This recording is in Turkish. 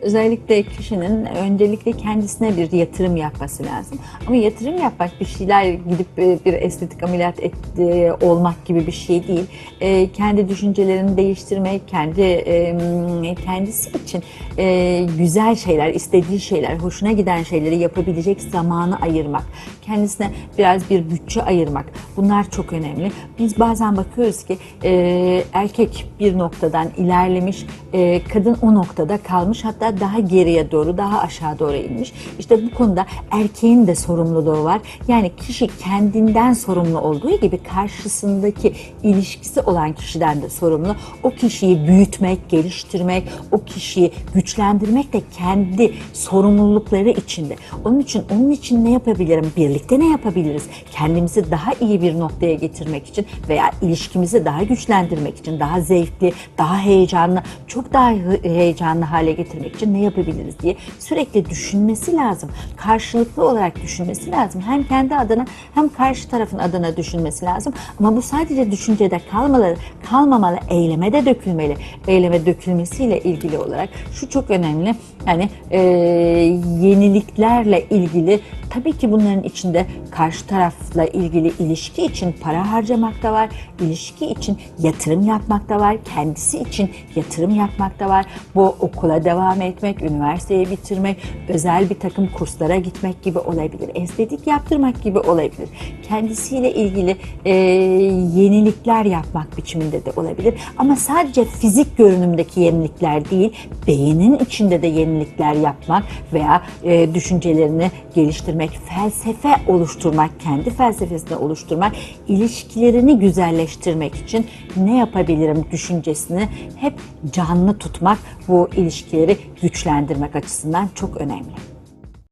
Özellikle kişinin öncelikle kendisine bir yatırım yapması lazım. Ama yatırım yapmak bir şeyler gidip e, bir estetik ameliyat et, e, olmak gibi bir şey değil. E, Kendi düşüncelerini değiştirmek, kendi e, kendisi için e, güzel şeyler, istediği şeyler, hoşuna giden şeyleri yapabilecek zamanı ayırmak, kendisine biraz bir bütçe ayırmak. Bunlar çok önemli. Biz bazen bakıyoruz ki e, erkek bir noktadan ilerlemiş, e, kadın o noktada kalmış hatta daha geriye doğru, daha aşağı doğru inmiş. İşte bu konuda erkeğin de sorumluluğu var. Yani kişi kendinden sorumlu olduğu gibi karşısındaki ilişkisi olan kişiden de sorumlu. O kişiyi büyütmek, geliştirmek, o kişiyi güçlendirmek de kendi sorumlulukları içinde. Onun için onun için ne yapabilirim? Birlikte ne yapabiliriz? Kendimizi daha iyi bir noktaya getirmek için veya ilişkimizi daha güçlendirmek için, daha zevkli, daha heyecanlı, çok daha heyecanlı hale getirmek için ne yapabiliriz diye sürekli düşünmesi lazım. Karşılıklı olarak düşünmesi lazım. Hem kendi adına hem karşı tarafın adına düşünmesi lazım. Ama bu sadece düşüncede kalmalı, kalmamalı, eyleme de dökülmeli. Eyleme dökülmesiyle ilgili olarak şu çok önemli. Yani e, yeniliklerle ilgili tabii ki bunların içinde karşı tarafla ilgili ilişki için para harcamak da var, ilişki için yatırım yapmak da var, kendisi için yatırım yapmak da var. Bu okula devam etmek, üniversiteyi bitirmek, özel bir takım kurslara gitmek gibi olabilir. Estetik yaptırmak gibi olabilir. Kendisiyle ilgili e, yenilikler yapmak biçiminde de olabilir. Ama sadece fizik görünümdeki yenilikler değil, beynin içinde de yenilikler yapmak veya e, düşüncelerini geliştirmek, felsefe oluşturmak, kendi felsefesini oluşturmak, ilişkilerini güzelleştirmek için ne yapabilirim düşüncesini hep canlı tutmak bu ilişkileri güçlendirmek açısından çok önemli.